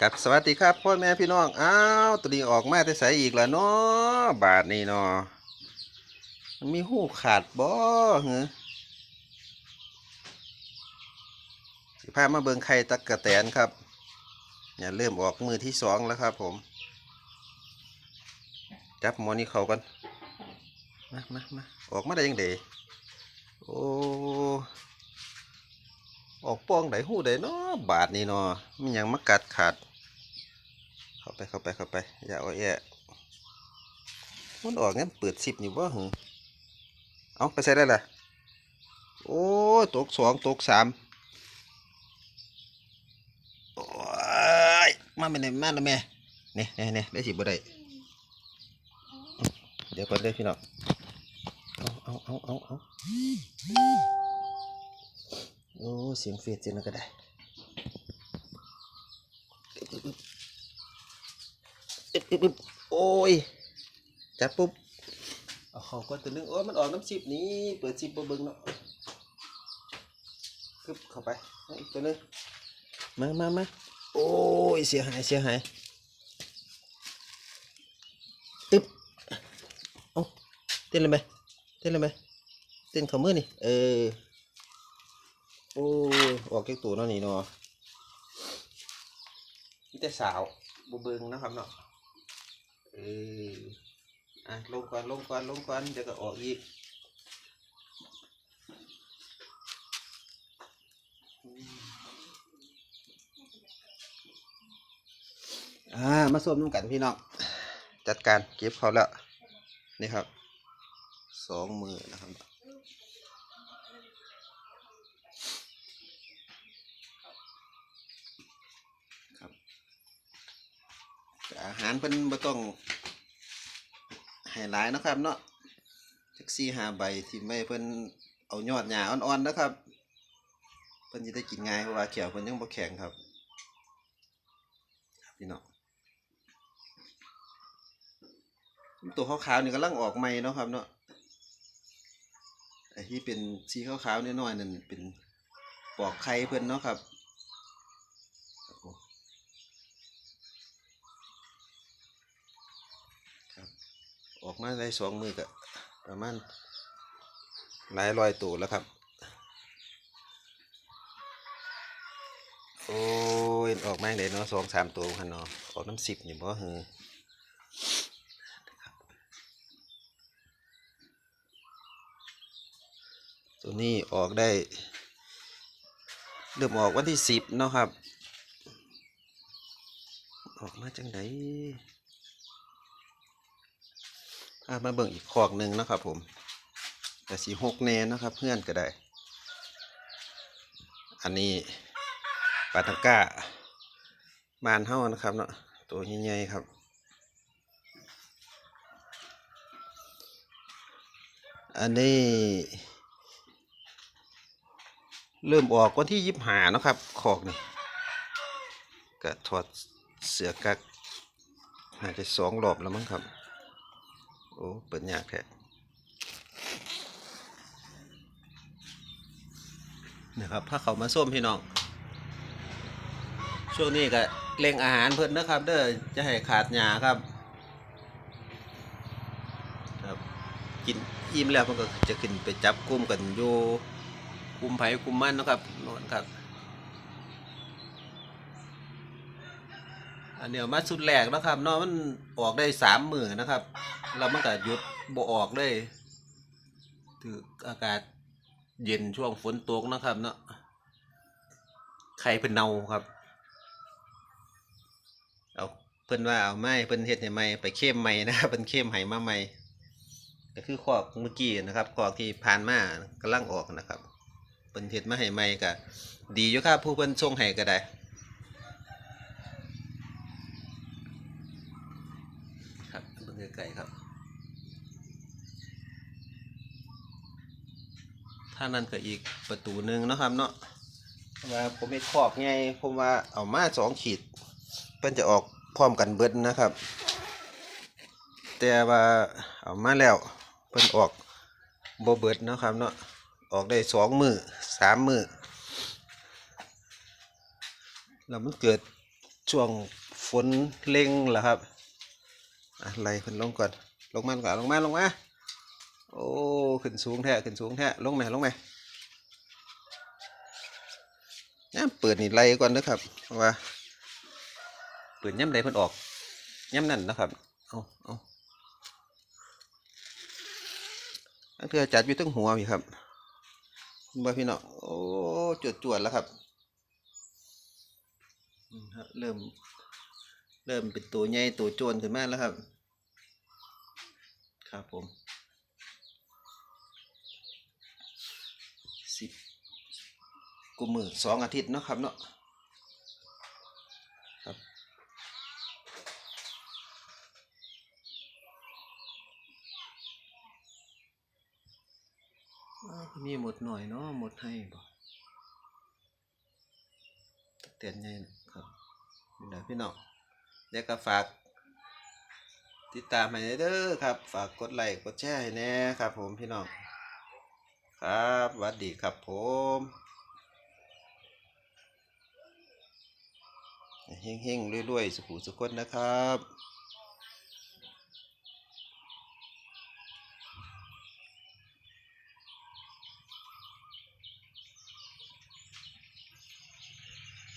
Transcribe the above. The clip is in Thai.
กับสวัสดีครับพ่อแม่พี่น้องอ้าวตัวนี้ออกมาแต่ใสอีกแล้วเนาะบาทนี่เนาะมันมีหูขาดบ่เหรอสิพามาเบิงไข่ตักกะแตนครับอย่าเริ่มออกมือที่สองแล้วครับผม จับมอนี่เขากันมามามาออกมาได้ยังไงโอ้ ออกป้องไดหู้ได้เนาะบาทนี่เนาะมันยังมากัดขาด เข้าไปเข้าไปเข้าไป อย่าเอาแอะมันออกงั้นเปิดสิบนี่บ่หึเอาไปใส่ได้ละโอ้ตกสองตกสามโอ้ยมาไม่ได้มาแล้วแม่เนี่ยเนี่ยเนี่ยได้สิบ่ได้เดี๋ยวก่อนเด้อพี่น้องเอาเอาเอาเอาเอา โอ้ เสียงเฟียดจริงนะก็ได้อึ๊บอึ๊บอึ๊บอึ๊บอึ๊บโอ้ย จับปุ๊บเอาเขาก็ตัวนึงโอ้ยมันออกน้ำซิบนี้ เปิดซิบบ่เบิ่งเนาะปึ๊บเข้าไปอีกตัวนึงมามามาโอ้ย เสียหาย เสียหายอึ๊บเอาเต้นเลยไหมเต้นเลยไหมเต้นขามือนี่ เออ โอ้ออกแก้ตัวนาะนี่เนาะมีแต่สาวบเบิงนะครับเนาะเอออะลงก่อนลงก่อนลงก่อนเดี๋ยวก็ออกอีกอืมอ่ามาส้มน้ำกันพี่น้องจัดการเก็บเขาแล้วนี่ครับสองมือนะครับ อาหารเพิ่นบ่ต้องให้หลายนะครับ เนาะจักซี่หาใบที่ไม่เพิ่นเอายอดหญ้าอ่อนๆนะครับ เพิ่นจะได้กินง่ายเพราะว่าเขียวเพิ่นยังบ่แข็งครับพี่น้องตัวขาวๆนี่กำลังออกใหม่เนาะครับเนาะไอ้ที่เป็นสีขาวๆน้อยๆนั่นเป็นปอกไข่เพิ่นเนาะครับผม ครับ ออกมาได้สองมือก็ประมาณหลายร้อยตัวแล้วครับ โอ้ยออกมาได้เนาะสองสามตัวคันเนาะออกน้ำสิบอยู่บ่หือตัวนี้ออกได้ เริ่มออกวันที่สิบเนาะครับ ออกมาจังได อะมาเบิ่งอีกคอกหนึ่งนะครับผมแต่สีหกแนนนะครับ เพื่อนก็ได้ อันนี้ปาตังก้าบานเท่านะครับเนาะตัวใหญ่ๆครับ อันนี้ เริ่มออกวันที่ยิบหานะครับคอกนี่ก็ถอดเสือกักน่าจะสองรอบแล้วมั้งครับ โอ้เปิดยากแท้นะครับถ้าเขามาส้มพี่น้อง ช่วงนี้ก็เล่งอาหารเพิ่นนะครับ เด้อจะให้ขาดหยาครับ ครับ กินอิ่มแล้วมันก็จะขึ้นไปจับกลุ่มกันอยู่กลุ่มไผ่กลุ่มมันนะครับนอนครับ อันเนี้ยมาสุดแรกนะครับเนาะมันออกได้สามหมือนนะครับแล้วมันก็หยุดบ่ออกเลยถืออากาศเย็นช่วงฝนตกนะครับ เนาะไข่เพิ่นเนาครับ เอาเพิ่นว่าเอาไม้เพิ่นเฮ็ดให้ใหม่ไปเข้มใหม่นะครับเพิ่นเข้มให้มาใหม่ก็คือขอกเมื่อกี้นะครับขอกที่ผ่านมากำลังออกนะครับเพิ่นเฮ็ดมาให้ใหม่ก็ดีอยู่ครับผู้เพิ่นส่งให้ก็ได้ ครับเบิ่ง ไกลๆครับ ถ้านั่นก็อีกประตูหนึ่งนะครับเนาะเพราะว่าผมไม่ครอบไงผมว่าเอามาสองขีดเพิ่นจะออกพร้อมกันเบิดนะครับ แต่ว่าเอามาแล้วเพิ่นออกโบเบิดนะครับเนาะออกได้สองมือสามมือแล้วมันเกิดช่วงฝนเล็งเหรอครับ อะไล่ขึ้นลงก่อน ลงมาก่อนลงมาลงมาโอ้ขึ้นสูงแท้ขึ้นสูงแท้ลงไหมลงไหมย่ำเปิดนี่ไล่ก่อนนะครับว่าเปิดย่ำใดเพิ่นออกย่ำนั่นนะครับเอาเอาอันเธอจัดอยู่ตั้งหัวพี่ครับบ่พี่น้องโอ้จวดจวดแล้วครับอืมครับเริ่ม เริ่มเป็นตัวใหญ่ตัวโจนขึ้นมาแล้วครับ ครับผมสิบกุมมือสองอาทิตย์เนาะครับเนาะครับมีหมดหน่อยเนาะหมดให้บ่เตียนใหญ่นครับนี่นะพี่น้องเดี๋ยวก็ฝาก ติดตามให้เด้อครับ ฝากกดไลค์กดแชร์ให้แน่ครับ ผมพี่น้องครับสวัสดีครับผมเฮงๆรวยๆสุขุสุขคนนะครับ